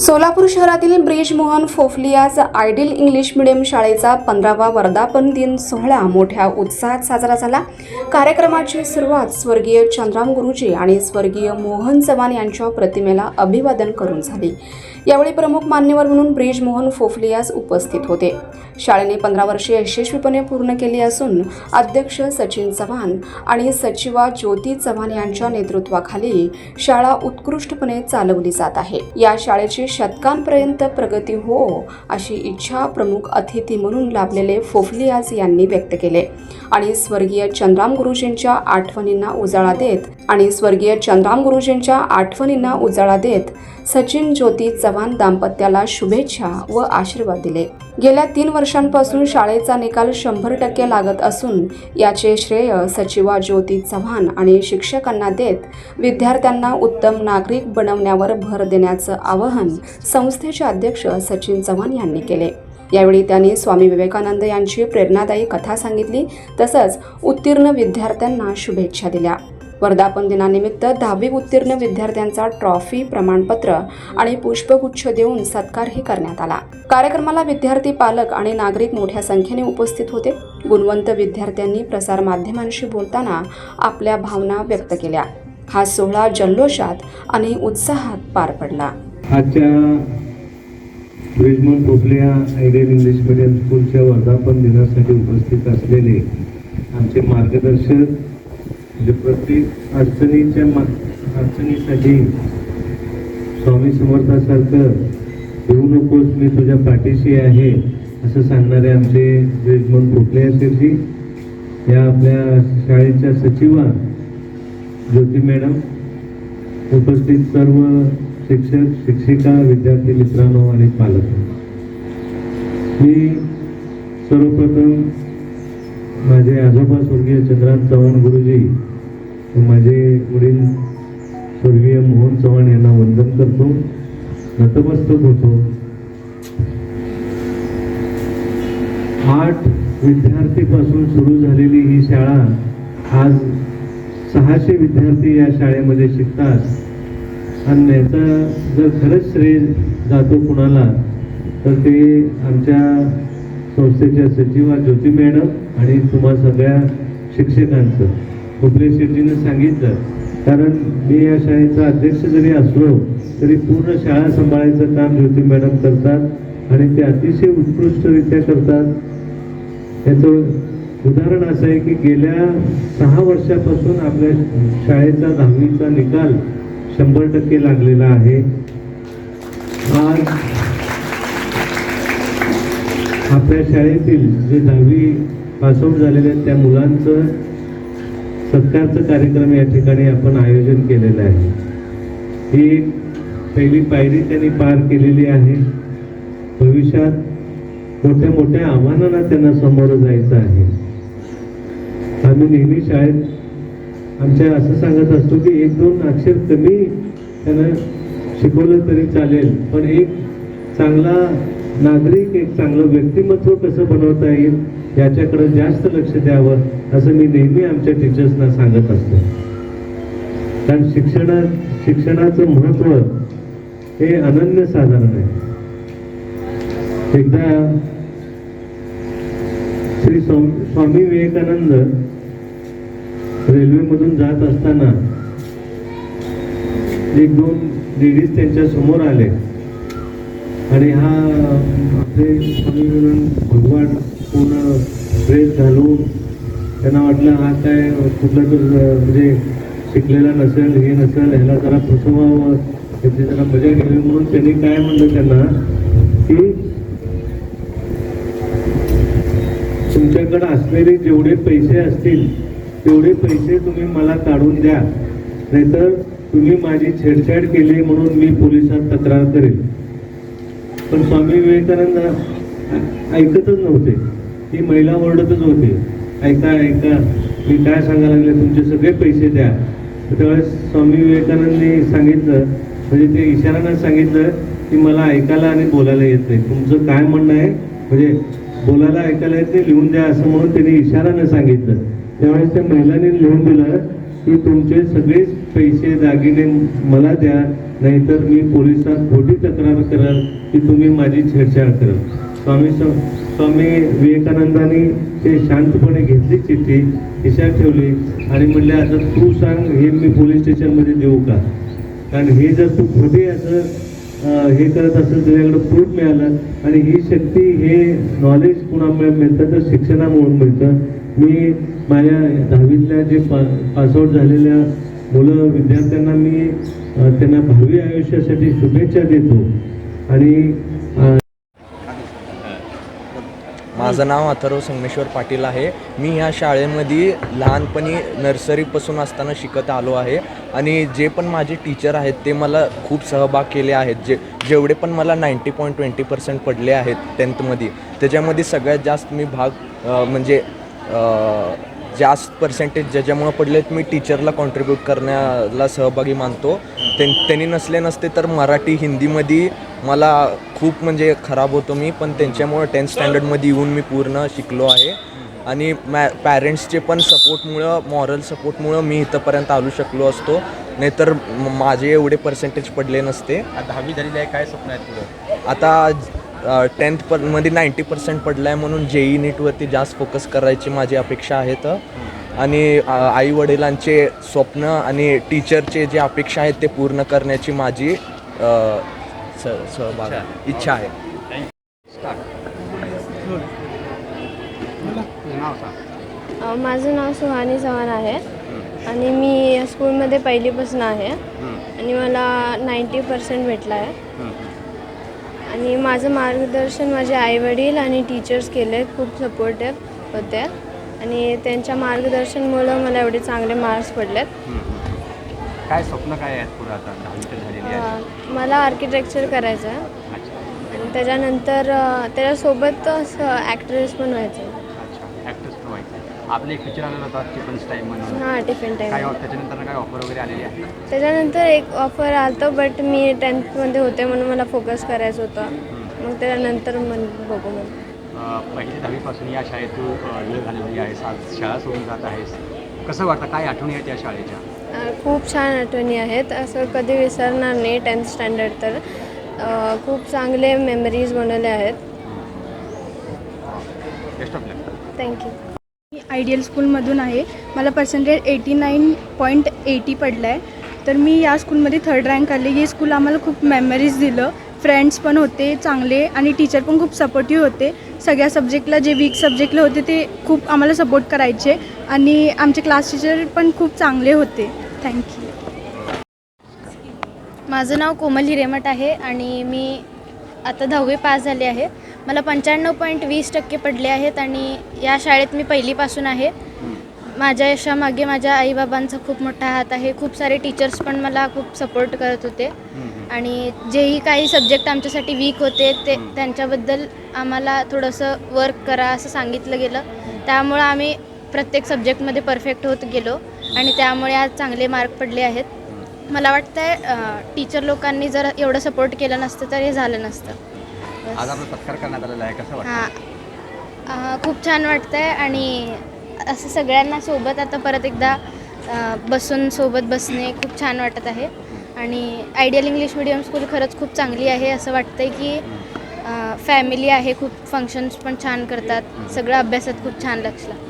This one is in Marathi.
सोलापूर शहरातील Brij Mohan Phophalia's ideal English medium शाळेचा पंधरावा वर्धापन दिन सोहळा मोठ्या उत्साहात साजरा झाला. कार्यक्रमाची सुरुवात स्वर्गीय चंद्राम गुरुजी आणि स्वर्गीय मोहन चव्हाण यांच्या प्रतिमेला अभिवादन करून झाली. यावेळी प्रमुख मान्यवर म्हणून ब्रिज मोहन फोफलियाज उपस्थित होते. शाळेने पंधरा वर्षे यशस्वीपणे पूर्ण केली असून अध्यक्ष सचिन चव्हाण आणि सचिवा ज्योती चव्हाण यांच्या नेतृत्वाखाली शाळा उत्कृष्टपणे चालवली जात आहे. या शाळेची शतकांपर्यंत प्रगती हो अशी इच्छा प्रमुख अतिथी म्हणून लाभलेले फोफलियाज यांनी व्यक्त केले. आणि स्वर्गीय चंद्राम गुरुजींच्या आठवणींना उजाळा देत आणि स्वर्गीय चंद्राम गुरुजींच्या आठवणींना उजाळा देत सचिन ज्योती चव्हाण दाम्पत्याला शुभेच्छा व आशीर्वाद दिले. गेल्या तीन वर्षांपासून शाळेचा निकाल शंभर टक्के लागत असून याचे श्रेय सचिवा ज्योती चव्हाण आणि शिक्षकांना देत विद्यार्थ्यांना उत्तम नागरिक बनवण्यावर भर देण्याचं आवाहन संस्थेचे अध्यक्ष सचिन चव्हाण यांनी केले. यावेळी त्यांनी स्वामी विवेकानंद यांची प्रेरणादायी कथा सांगितली तसंच उत्तीर्ण विद्यार्थ्यांना शुभेच्छा दिल्या. वर्धापन दिनानिमित्त दहावी उत्तीर्ण विद्यार्थ्यांचा ट्रॉफी प्रमाणपत्र आणि पुष्पगुच्छ देऊन सत्कारही करण्यात आला. कार्यक्रमाला विद्यार्थी पालक आणि नागरिक मोठ्या संख्येने उपस्थित होते. गुणवंत विद्यार्थ्यांनी प्रसार माध्यमांशी बोलताना आपल्या भावना व्यक्त केल्या. हा सोहळा जल्लोषात आणि उत्साहात पार पडला. आजच्या Brijman Popaliya ideal English medium स्कूलच्या वर्धापन दिनासाठी उपस्थित असलेले आमचे मार्गदर्शक म्हणजे प्रत्येक अडचणीच्या मा अडचणीसाठी स्वामी समर्थासारखं देऊ नकोस मी तुझ्या पाठीशी आहे असं सांगणारे आमचे यजमान पोपलिया असेलजी. या आपल्या शाळेच्या सचिवा ज्योती मॅडम उपस्थित सर्व शिक्षक शिक्षिका विद्यार्थी मित्रांनो आणि पालक. मी सर्वप्रथम माझे आजोबा स्वर्गीय चंद्रांत चव्हाण गुरुजी माझे वडील स्वर्गीय मोहन चव्हाण यांना वंदन करतो नतमस्तक होतो. आठ विद्यार्थीपासून सुरू झालेली ही शाळा आज सहाशे विद्यार्थी या शाळेमध्ये शिकतात. आणि याचा जर खरंच श्रेय जातो कुणाला तर ते आमच्या संस्थेच्या सचिवा ज्योती मॅडम आणि तुम्हा सगळ्या शिक्षकांचं. कुपले शेट्टीनं सांगितलं कारण मी या शाळेचा अध्यक्ष जरी असलो तरी पूर्ण शाळा सांभाळायचं काम ज्योती मॅडम करतात आणि ते अतिशय उत्कृष्टरित्या करतात. याचं उदाहरण असं आहे की गेल्या सहा वर्षापासून आपल्या शाळेचा दहावीचा निकाल शंभर टक्के लागलेला आहे. आज आपल्या शाळेतील जे दहावी पासआउट झालेले आहेत त्या मुलांचं सत्कारचं कार्यक्रम या ठिकाणी आपण आयोजन केलेलं आहे. ही एक पहिली पायरी त्यांनी पार केलेली आहे. भविष्यात मोठ्या मोठ्या आव्हानांना त्यांना सामोरं जायचं आहे. आम्ही नेहमी शाळेत आमच्या असं सांगत असतो की एक दोन अक्षर कमी त्यांना शिकवलं तरी चालेल पण एक चांगला नागरिक एक चांगलं व्यक्तिमत्व कसं बनवता येईल याच्याकडे जास्त लक्ष द्यावं असं मी नेहमी आमच्या टीचर्सना सांगत असतो. कारण शिक्षणा शिक्षणाचं महत्त्व हे अनन्य साधारण आहे. एकदा श्री स्वामी विवेकानंद रेल्वेमधून जात असताना एक दोन लेडीज त्यांच्यासमोर आले. आणि हा आपले स्वामी विवेकानंद भगवान पूर्ण ड्रेस घालून त्यांना वाटलं हा काय कुठला तर म्हणजे शिकलेला नसेल हे नसेल ह्याला जरा फसवावं त्याची जरा मजा घ्यावी म्हणून त्यांनी काय म्हणलं त्यांना की तुमच्याकडे असलेले जेवढे पैसे असतील तेवढे पैसे तुम्ही मला काढून द्या. नाहीतर तुम्ही माझी छेडछाड केली म्हणून मी पोलिसात तक्रार करेन. पण स्वामी विवेकानंद ऐ- ऐकतच नव्हते. ती महिला ओरडतच होती. ऐका ऐका मी काय सांगायला लागले? तुमचे सगळे पैसे द्या. त्यावेळेस स्वामी विवेकानंदनी सांगितलं म्हणजे ते इशारानं सांगितलं की मला ऐकायला आणि बोलायला येत नाही. तुमचं काय म्हणणं आहे? म्हणजे बोलायला ऐकायला येत नाही लिहून द्या असं म्हणून त्यांनी इशारानं सांगितलं. त्यावेळेस त्या महिलांनी लिहून दिलं की तुमचे सगळेच पैसे दागिने मला द्या नाहीतर मी पोलिसात खोटी तक्रार कराल की तुम्ही माझी छेडछाड कराल स्वामी स्वामी विवेकानंदांनी ते शांतपणे घेतली चिठ्ठी हिशा ठेवली आणि म्हणले आता तू सांग हे मी पोलीस स्टेशनमध्ये देऊ का? कारण हे जर तू खोटे असं हे करत असेल तुझ्याकडे प्रूफ मिळालं आणि ही शक्ती हे नॉलेज कुणामुळे मिळतं? तर शिक्षणामुळे मिळतं. मी माझ्या दहावीतल्या जे पा पासआउट झालेल्या मुलं विद्यार्थ्यांना मी त्यांना भावी आयुष्यासाठी शुभेच्छा देतो. आणि माझं नाव अथर्व संगमेश्वर पाटील आहे. मी ह्या शाळेमध्ये लहानपणी नर्सरीपासून असताना शिकत आलो आहे. आणि जे पण माझे टीचर आहेत ते मला खूप सहभाग केले आहेत. जे जेवढे पण मला नाईंटी पॉईंट ट्वेंटी पर्सेंट पडले आहेत टेन्थमध्ये त्याच्यामध्ये सगळ्यात जास्त मी भाग म्हणजे जास्त पर्सेंटेज ज्याच्यामुळं पडलेत मी टीचरला कॉन्ट्रीब्यूट करण्याला सहभागी मानतो. त्यां त्यांनी नसले नसते तर मराठी हिंदीमध्ये मला खूप म्हणजे खराब होतो मी पण त्यांच्यामुळं टेन्थ स्टँडर्डमध्ये येऊन मी पूर्ण शिकलो आहे. आणि मॅ पॅरेंट्सचे पण सपोर्टमुळं मॉरल सपोर्टमुळं मी इथंपर्यंत आलू शकलो असतो. नाहीतर माझे एवढे पर्सेंटेज पडले नसते. आता दहावी झालेली आहे काय स्वप्न आहेत पुढं आता टेन्थ परमध्ये नाईंटी पर्सेंट पडलं आहे म्हणून जेई नीटवरती जास्त फोकस करायची माझी अपेक्षा आहेत आणि आई वडिलांचे स्वप्न आणि टीचरचे जे अपेक्षा आहेत ते पूर्ण करण्याची माझी स सहभाग इच्छा आहे. अ, माझं नाव सुहानी चव्हाण आहे. आणि मी स्कूलमध्ये पहिलीपासून आहे. आणि मला नाईंटी पर्सेंट भेटला आहे आणि माझं मार्गदर्शन माझे आईवडील आणि टीचर्स केले खूप सपोर्टिव्ह होते. आणि त्यांच्या मार्गदर्शनमुळं मला एवढे चांगले मार्क्स पडलेत. काय स्वप्न काय आहेत पुढं आता? दहावी तर अ, मला आर्किटेक्चर करायचं आहे. आणि त्याच्यानंतर अ, त्याच्यासोबत ॲक्ट्रेस पण व्हायचं अच्छा ॲक्टर्स पण व्हायचं आहे. आपलं एक पिक्चर आलेला होता चिकन्स टाईम म्हणून. हां टिफिन काय टाईम त्याच्यानंतर काय ऑफर वगैरे आलेली आहे? त्याच्यानंतर एक ऑफर आलं बट मी टेन्थमध्ये होते म्हणून मला फोकस करायचं होतं. मग त्याच्यानंतर मग बघू मग अं, पहिली दहावीपासून या शाळेत तू अं, वेळ घालवली आहेस आज शाळा सोडून जात आहेस. कसं वाटतं? काय आठवणी आहेत या शाळेच्या? खूप छान आठवणी आहेत. असं कधी विसरणार नाही टेन्थ स्टँडर्ड तर. खूप चांगले मेमरीज बनवले आहेत. थँक्यू मी आयडियल स्कूलमधून आहे. मला percentage eighty nine point eighty पडलं आहे तर मी या स्कूलमध्ये थर्ड रँक आले. ही स्कूल आम्हाला खूप मेमरीज दिलं. फ्रेंड्स पण होते चांगले आणि टीचर पण खूप सपोर्टिव्ह होते. सगळ्या सब्जेक्टला जे वीक सब्जेक्टला होते ते खूप आम्हाला सपोर्ट करायचे. आणि आमचे क्लास टीचर पण खूप चांगले होते. थँक्यू माझं नाव कोमल हिरेमठ आहे आणि मी आता दहावी पास झाले आहे. मला पंच्याण्णव पॉईंट वीस टक्के पडले आहेत आणि या शाळेत मी पहिलीपासून आहे. माझ्या यशामागे माझ्या आईबाबांचा खूप मोठा हात आहे. खूप सारे टीचर्स पण मला खूप सपोर्ट करत होते. आणि जेही काही सब्जेक्ट आमच्यासाठी वीक होते ते त्यांच्याबद्दल आम्हाला थोडंसं वर्क करा असं सांगितलं गेलं. त्यामुळं आम्ही प्रत्येक सब्जेक्टमध्ये परफेक्ट होत गेलो आणि त्यामुळे आज चांगले मार्क पडले आहेत. मला वाटतं आहे टीचर लोकांनी जर एवढं सपोर्ट केलं नसतं तर हे झालं नसतं. आज सत्कार करण्यात आलेला आहे. कसं हां. खूप छान वाटतं आहे आणि असं सगळ्यांना सोबत आता परत एकदा बसून सोबत बसणे खूप छान वाटत आहे. आणि आयडियल इंग्लिश मिडियम स्कूल खरंच खूप चांगली आहे. असं वाटतं आहे की फॅमिली आहे खूप फंक्शन्स पण छान करतात. सगळं अभ्यासात खूप छान लक्ष लागतं.